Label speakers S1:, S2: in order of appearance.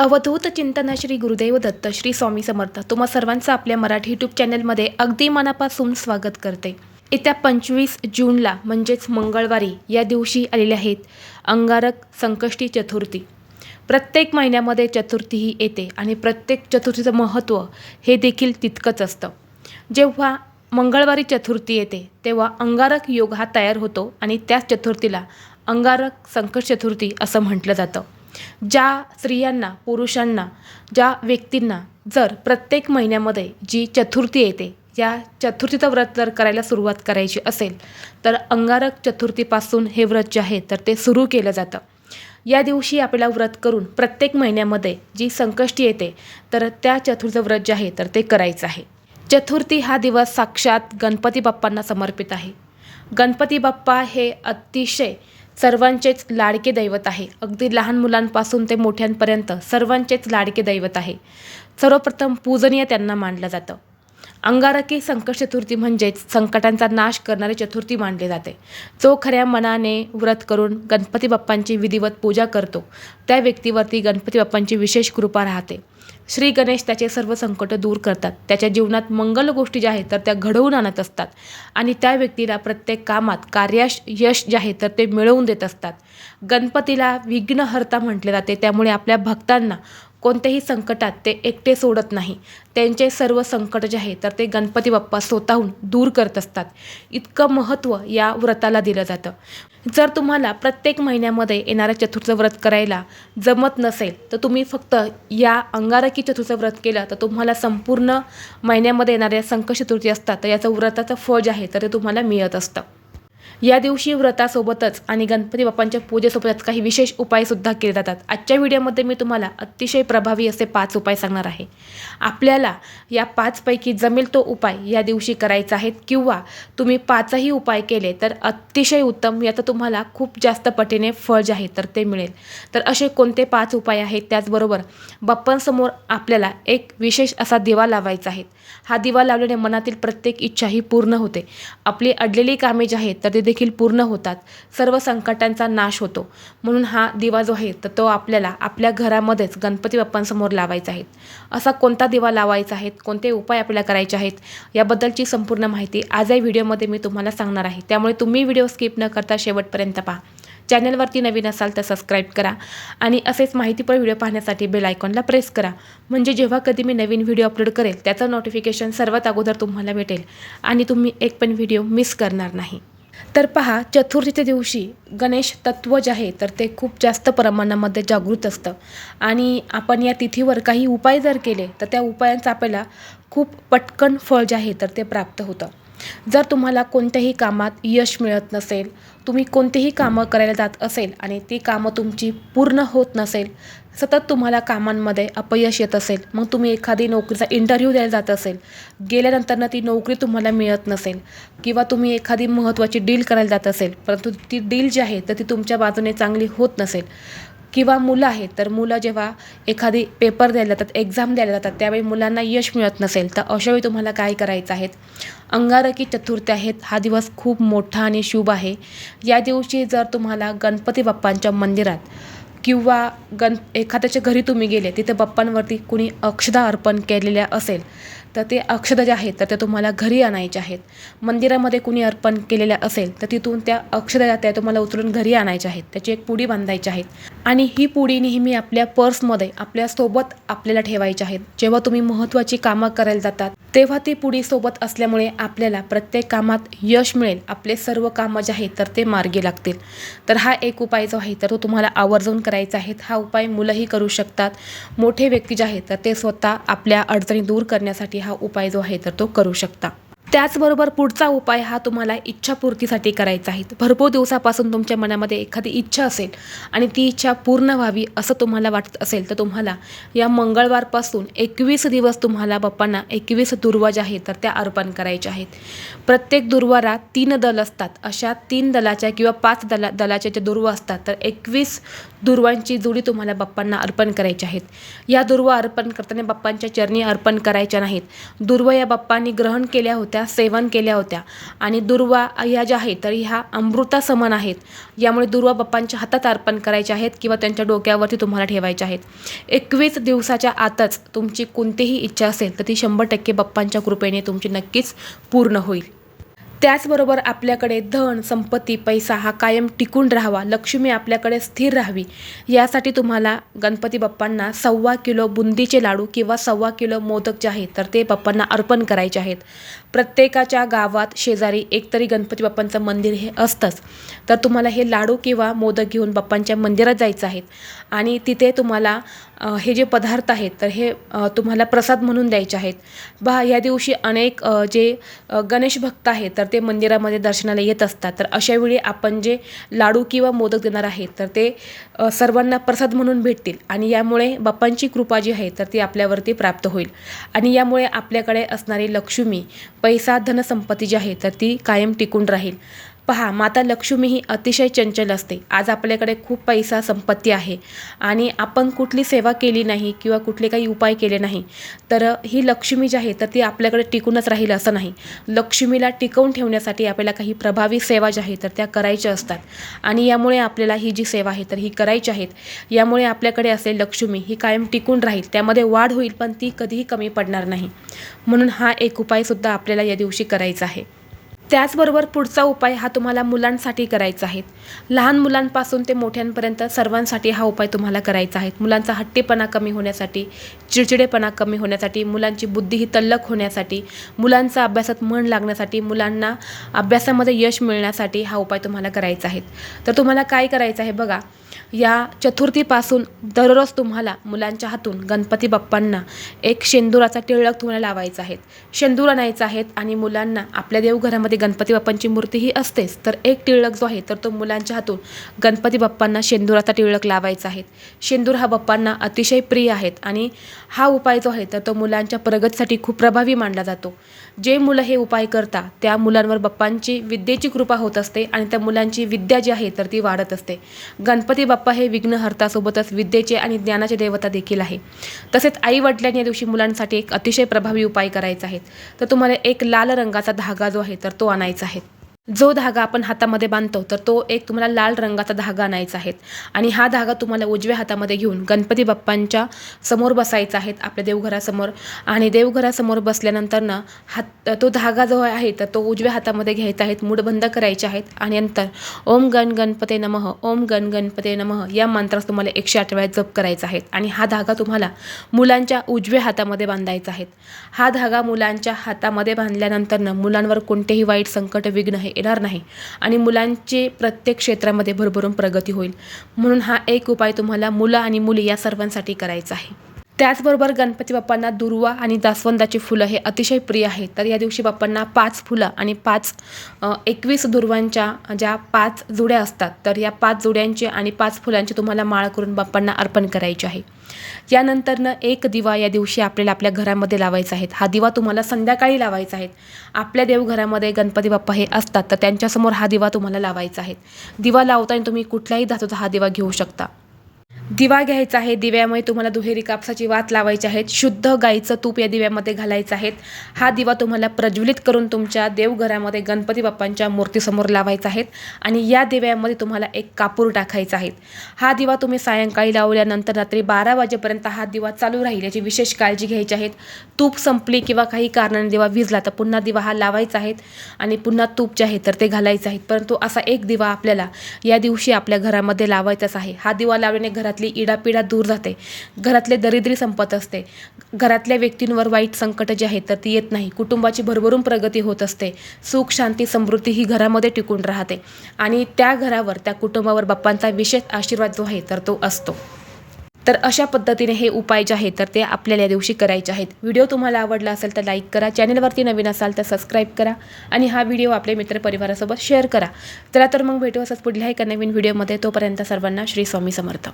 S1: अवधूत चिंतन श्री गुरुदेव दत्त श्री स्वामी समर्थ. तुम्हा सर्वांचं आपल्या मराठी यूट्यूब चॅनलमध्ये अगदी मनापासून स्वागत करते. येत्या पंचवीस जूनला म्हणजेच मंगळवारी या दिवशी आलेले आहेत अंगारक संकष्टी चतुर्थी. प्रत्येक महिन्यामध्ये चतुर्थी ही येते आणि प्रत्येक चतुर्थीचं महत्त्व हे देखील तितकंच असतं. जेव्हा मंगळवारी चतुर्थी येते तेव्हा अंगारक योग हा तयार होतो आणि त्याच चतुर्थीला अंगारक संकट चतुर्थी असं म्हटलं जातं. ज्या स्त्रियांना पुरुषांना ज्या व्यक्तींना जर प्रत्येक महिन्यामध्ये जी चतुर्थी येते या चतुर्थीचं व्रत जर करायला सुरुवात करायची असेल तर अंगारक चतुर्थीपासून हे व्रत जे आहे तर ते सुरू केलं जातं. या दिवशी आपल्याला व्रत करून प्रत्येक महिन्यामध्ये जी संकष्टी येते तर त्या चतुर्थचं व्रत जे आहे तर ते करायचं आहे. चतुर्थी हा दिवस साक्षात गणपती बाप्पांना समर्पित आहे. गणपती बाप्पा हे अतिशय सर्वांचेच लाडके दैवत आहे. अगदी लहान मुलांपासून ते मोठ्यांपर्यंत सर्वांचेच लाडके दैवत आहे. सर्वप्रथम पूजनीय त्यांना मानलं जातं. अंगारकी संकट चतुर्थी म्हणजेच संकटांचा नाश करणारी चतुर्थी मानली जाते. जो खऱ्या मनाने व्रत करून गणपती बाप्पांची विधिवत पूजा करतो त्या व्यक्तीवरती गणपती बाप्पांची विशेष कृपा राहते. श्री गणेश त्याचे सर्व संकट दूर करतात. त्याच्या जीवनात मंगल गोष्टी ज्या आहेत तर त्या घडवून आणत असतात. आणि त्या व्यक्तीला प्रत्येक कामात कार्याश यश जे आहे तर ते मिळवून देत असतात. गणपतीला विघ्नहर्ता म्हटले जाते. त्यामुळे आपल्या भक्तांना कोणत्याही संकटात ते एकटे सोडत नाही. त्यांचे सर्व संकट जे आहे तर ते गणपती बाप्पा स्वतःहून दूर करत असतात. इतकं महत्त्व या व्रताला दिलं जातं. जर तुम्हाला प्रत्येक महिन्यामध्ये येणाऱ्या चतुर्थ व्रत करायला जमत नसेल तर तुम्ही फक्त या अंगारकी चतुर्थ व्रत केलं तर तुम्हाला संपूर्ण महिन्यामध्ये येणाऱ्या संकट चतुर्थी असतात तर याचं व्रताचं फळ जे आहे तर ते तुम्हाला मिळत असतं. या दिवशी व्रतासोबतच आणि गणपती बाप्पांच्या पूजेसोबतच काही विशेष उपायसुद्धा केले जातात. आजच्या व्हिडिओमध्ये मी तुम्हाला अतिशय प्रभावी असे पाच उपाय सांगणार आहे. आपल्याला या पाचपैकी जमेल तो उपाय या दिवशी करायचा आहे किंवा तुम्ही पाचही उपाय केले तर अतिशय उत्तम याचं तुम्हाला खूप जास्त पटीने फळ जे आहे तर ते मिळेल. तर असे कोणते पाच उपाय आहेत? त्याचबरोबर बाप्पांसमोर आपल्याला एक विशेष असा दिवा लावायचा आहे. हा दिवा लावल्याने मनातील प्रत्येक इच्छा ही पूर्ण होते. आपली अडलेली कामे जी आहेत तर ते देखील पूर्ण होतात. सर्व संकटांचा नाश होतो. म्हणून हा दिवा जो आहे तर तो आपल्याला आपल्या घरामध्येच गणपती बाप्पांसमोर लावायचा आहे. असा कोणता दिवा लावायचा आहे? कोणते उपाय आपल्याला करायचे आहेत? याबद्दलची संपूर्ण माहिती आज या व्हिडिओमध्ये मी तुम्हाला सांगणार आहे. त्यामुळे तुम्ही व्हिडिओ स्किप न करता शेवटपर्यंत पहा. चॅनलवरती नवीन असाल तर सबस्क्राईब करा आणि असेच माहितीपर व्हिडिओ पाहण्यासाठी बेल आयकॉनला प्रेस करा. म्हणजे जेव्हा कधी मी नवीन व्हिडिओ अपलोड करेल त्याचं नोटिफिकेशन सर्वात अगोदर तुम्हाला भेटेल आणि तुम्ही एक पण व्हिडिओ मिस करणार नाही. तर पहा चतुर्थीच्या दिवशी गणेश तत्व जे आहे तर ते खूप जास्त प्रमाणामध्ये जागृत असतं. आणि आपण या तिथीवर काही उपाय जर केले तर त्या उपायांचं आपल्याला खूप पटकन फळ जे आहे तर ते प्राप्त होतं. जर तुम्हाला कोणत्याही कामात यश मिळत नसेल तुम्ही कोणतीही कामं करायला जात असेल आणि ती कामं तुमची पूर्ण होत नसेल सतत तुम्हाला कामांमध्ये अपयश येत असेल मग तुम्ही एखादी नोकरीचा इंटरव्ह्यू द्यायला जात असेल गेल्यानंतरनं ती नोकरी तुम्हाला मिळत नसेल किंवा तुम्ही एखादी महत्त्वाची डील करायला जात असेल परंतु ती डील जी आहे तर ती तुमच्या बाजूने चांगली होत नसेल. किंवा मुलं आहेत तर मुलं जेव्हा एखादी पेपर द्यायला जातात एक्झाम द्यायला जातात त्यावेळी मुलांना यश मिळत नसेल तर अशावेळी तुम्हाला काय करायचं आहे? अंगारकी चतुर्थी आहेत हा दिवस खूप मोठा आणि शुभ आहे. या दिवशी जर तुम्हाला गणपती बाप्पांच्या मंदिरात किंवा गण एखाद्याच्या घरी तुम्ही गेले तिथे बाप्पांवरती कुणी अक्षदा अर्पण केलेल्या असेल तर ते अक्षदा ज्या आहेत तर त्या तुम्हाला घरी आणायचे आहेत. मंदिरामध्ये कुणी अर्पण केलेल्या असेल तर तिथून त्या अक्षदा त्या तुम्हाला उचलून घरी आणायच्या आहेत. त्याची एक पुडी बांधायची आहेत आणि ही पुडी नेहमी आपल्या पर्समध्ये आपल्यासोबत आपल्याला ठेवायची आहेत. जेव्हा तुम्ही महत्त्वाची कामं करायला जातात तेव्हा ती पुडी सोबत असल्यामुळे आपल्याला प्रत्येक कामात यश मिळेल. आपले सर्व कामं जे आहेत तर ते मार्गी लागतील. तर हा एक उपाय जो आहे तर तो तुम्हाला आवर्जून करायचा आहे. हा उपाय मुलंही करू शकतात. मोठे व्यक्ती जे आहेत तर ते स्वतः आपल्या अडचणी दूर करण्यासाठी हा उपाय जो आहे तर तो करू शकता. त्याचबरोबर पुढचा उपाय हा तुम्हाला इच्छापूर्तीसाठी करायचा आहे. भरपूर दिवसापासून तुमच्या मनामध्ये एखादी इच्छा असेल आणि ती इच्छा पूर्ण व्हावी असं तुम्हाला वाटत असेल तर तुम्हाला या मंगळवारपासून एकवीस दिवस तुम्हाला बाप्पांना एकवीस दुर्वा ज्या आहेत तर त्या अर्पण करायच्या आहेत. प्रत्येक दुर्वारा तीन दल असतात. अशा तीन दलाच्या किंवा पाच दला दलाच्या ज्या दुर्वा असतात तर एकवीस दुर्वांची जुडी तुम्हाला बाप्पांना अर्पण करायची आहेत. या दुर्वा अर्पण करताना बाप्पांच्या चरणी अर्पण करायच्या नाहीत. दुर्वा या बाप्पांनी ग्रहण केल्या होत्या सेवन केल्या होत्या. आणि दुर्वा या ज्या आहेत तर ह्या अमृता समान आहेत. यामुळे दुर्वा बाप्पांच्या हातात अर्पण करायच्या आहेत किंवा त्यांच्या डोक्यावरती तुम्हाला ठेवायच्या आहेत. एकवीस दिवसाच्या आतच तुमची कोणतीही इच्छा असेल तर ती शंभर टक्के बाप्पांच्या कृपेने तुमची नक्कीच पूर्ण होईल. त्याचबरोबर आपल्याकडे धन संपत्ती पैसा हा कायम टिकून राहावा लक्ष्मी आपल्याकडे स्थिर राहावी. यासाठी तुम्हाला गणपती बाप्पांना सव्वा किलो बुंदीचे लाडू किंवा सव्वा किलो मोदक जे आहेत तर ते बाप्पांना अर्पण करायचे आहेत. प्रत्येकाच्या गावात शेजारी एकतरी गणपती बाप्पांचं मंदिर हे असतंच. तर तुम्हाला हे लाडू किंवा मोदक घेऊन बाप्पांच्या मंदिरात जायचं आहेत आणि तिथे तुम्हाला हे जे पदार्थ आहेत तर हे तुम्हाला प्रसाद म्हणून द्यायचे आहेत. बा या दिवशी अनेक जे गणेश भक्त आहेत तर ते मंदिरामध्ये दर्शनाला येत असतात. तर अशावेळी आपण जे लाडू किंवा मोदक देणार आहेत तर ते सर्वांना प्रसाद म्हणून भेटतील. आणि यामुळे बाप्पांची कृपा जी आहे तर ती आपल्यावरती प्राप्त होईल. आणि यामुळे आपल्याकडे असणारी लक्ष्मी पैसा धनसंपत्ती जी आहे तर ती कायम टिकून राहील. पहा माता लक्ष्मी ही अतिशय चंचल असते. आज आपल्याकडे खूप पैसा संपत्ती आहे. आणि आपण कुठली सेवा केली नाही किंवा कुठले काही उपाय केले नाही तर ही लक्ष्मी जी आहे तर ती आपल्याकडे टिकूनच राहील असं नाही. लक्ष्मीला टिकवून ठेवण्यासाठी आपल्याला काही प्रभावी सेवा ज्या आहेत तर त्या करायच्या असतात. आणि यामुळे आपल्याला ही जी सेवा आहे तर ही करायची आहेत. यामुळे आपल्याकडे असे लक्ष्मी ही कायम टिकून राहील. त्यामध्ये वाढ होईल पण ती कधीही कमी पडणार नाही. म्हणून हा एक उपायसुद्धा आपल्याला या दिवशी करायचा आहे. त्याचबरोबर पुढचा उपाय हा तुम्हाला मुलांसाठी करायचा आहे. लहान मुलांपासून ते मोठ्यांपर्यंत सर्वांसाठी हा उपाय तुम्हाला करायचा आहे. मुलांचा हट्टीपणा कमी होण्यासाठी चिडचिडेपणा कमी होण्यासाठी मुलांची बुद्धी ही तल्लख होण्यासाठी मुलांचा अभ्यासात मन लागण्यासाठी मुलांना अभ्यासामध्ये यश मिळण्यासाठी हा उपाय तुम्हाला करायचा आहे. तर तुम्हाला काय करायचं आहे बघा या चतुर्थीपासून दररोज तुम्हाला मुलांच्या हातून गणपती बाप्पांना एक शेंदुराचा टिळक तुम्हाला लावायचा आहे. शेंदूर आणायचा आहेत आणि मुलांना आपल्या देवघरामध्ये गणपती बाप्पांची मूर्ती ही असतेच. तर एक टिळक जो आहे तर तो मुलांच्या हातून गणपती बाप्पांना शेंदुराचा टिळक लावायचा आहे. शेंदूर हा बाप्पांना अतिशय प्रिय आहेत आणि हा उपाय जो आहे तर तो मुलांच्या प्रगतीसाठी खूप प्रभावी मानला जातो. जे मुलं हे उपाय करता त्या मुलांवर बाप्पांची विद्येची कृपा होत असते आणि त्या मुलांची विद्या जी आहे तर ती वाढत असते. गणपती बाप्पा हे विघ्नहर्तासोबतच विद्येचे आणि ज्ञानाचे देवता देखील आहे. तसेच आई वडिलांनी या दिवशी मुलांसाठी एक अतिशय प्रभावी उपाय करायचा आहे तर तुम्हाला एक लाल रंगाचा धागा जो आहे तर तो आणायचा आहे. जो धागा आपण हातामध्ये बांधतो तर तो एक तुम्हाला लाल रंगाचा धागा आणायचा आहे. आणि हा धागा तुम्हाला उजव्या हातामध्ये घेऊन गणपती बाप्पांच्या समोर बसायचा आहे आपल्या देवघरासमोर. आणि देवघरासमोर बसल्यानंतर ना हात तो धागा जो आहे तर तो उजव्या हातामध्ये घ्यायचा आहे मूड बंद करायचे आहेत. आणि नंतर ओम गण गणपते नमः ओम गण गणपते नमः या मंत्रास तुम्हाला एकशे आठ वेळा जप करायचा आहे. आणि हा धागा तुम्हाला मुलांच्या उजव्या हातामध्ये बांधायचा आहे. हा धागा मुलांच्या हातामध्ये बांधल्यानंतरनं मुलांवर कोणतेही वाईट संकट विघ्न हे येणार नाही आणि मुलांची प्रत्येक क्षेत्रामध्ये भरभरून प्रगती होईल. म्हणून हा एक उपाय तुम्हाला मुलं आणि मुली या सर्वांसाठी करायचा आहे. त्याचबरोबर गणपती बाप्पांना दुर्वा आणि जास्वंदाची फुलं हे अतिशय प्रिय आहेत तर या दिवशी बाप्पांना पाच फुलं आणि पाच एकवीस दुर्वांच्या ज्या पाच जुड्या असतात तर या पाच जुड्यांची आणि पाच फुलांची तुम्हाला माळ करून बाप्पांना अर्पण करायची आहे. यानंतरनं एक दिवा या दिवशी आपल्याला आपल्या घरामध्ये लावायचा आहे. हा दिवा तुम्हाला संध्याकाळी लावायचा आहे. आपल्या देवघरामध्ये गणपती बाप्पा हे असतात तर त्यांच्यासमोर हा दिवा तुम्हाला लावायचा आहे. दिवा लावताना तुम्ही कुठल्याही धातूचा हा दिवा घेऊ शकता. दिवा घ्यायचा आहे दिव्यामुळे तुम्हाला दुहेरी कापसाची वात लावायची आहेत. शुद्ध गाईचं तूप या दिव्यामध्ये घालायचं आहे हा दिवा तुम्हाला प्रज्वलित करून तुमच्या देवघरामध्ये गणपती बाप्पांच्या मूर्तीसमोर लावायचा आहे आणि या दिव्यामध्ये तुम्हाला एक कापूर टाकायचा आहे. हा दिवा तुम्ही सायंकाळी लावल्यानंतर रात्री बारा वाजेपर्यंत हा दिवा चालू राहील याची विशेष काळजी घ्यायची आहेत. तूप संपली किंवा काही कारणाने दिवा विजला तर पुन्हा दिवा हा लावायचा आहे आणि पुन्हा तूप जे आहे तर ते घालायचं आहे. परंतु असा एक दिवा आपल्याला या दिवशी आपल्या घरामध्ये लावायचाच आहे. हा दिवा लावल्याने घरात घरातली इडापिडा दूर जाते. घरातले दरिद्री संपत असते. घरातल्या व्यक्तींवर वाईट संकट जे आहेत तर ती येत नाही. कुटुंबाची भरभरून प्रगती होत असते. सुख शांती समृद्धी ही घरामध्ये टिकून राहते. आणि त्या घरावर त्या कुटुंबावर बाप्पांचा विशेष आशीर्वाद जो आहे तर तो असतो. तर अशा पद्धतीने हे उपाय जे आहेत तर ते आपल्याला या दिवशी करायचे आहेत. व्हिडिओ तुम्हाला आवडला असेल तर लाईक करा. चॅनलवरती नवीन असाल तर सबस्क्राईब करा. आणि हा व्हिडिओ आपल्या मित्रपरिवारासोबत शेअर करा. चला तर मग भेटू असंच पुढल्या एका नवीन व्हिडिओमध्ये. तोपर्यंत सर्वांना श्री स्वामी समर्थ.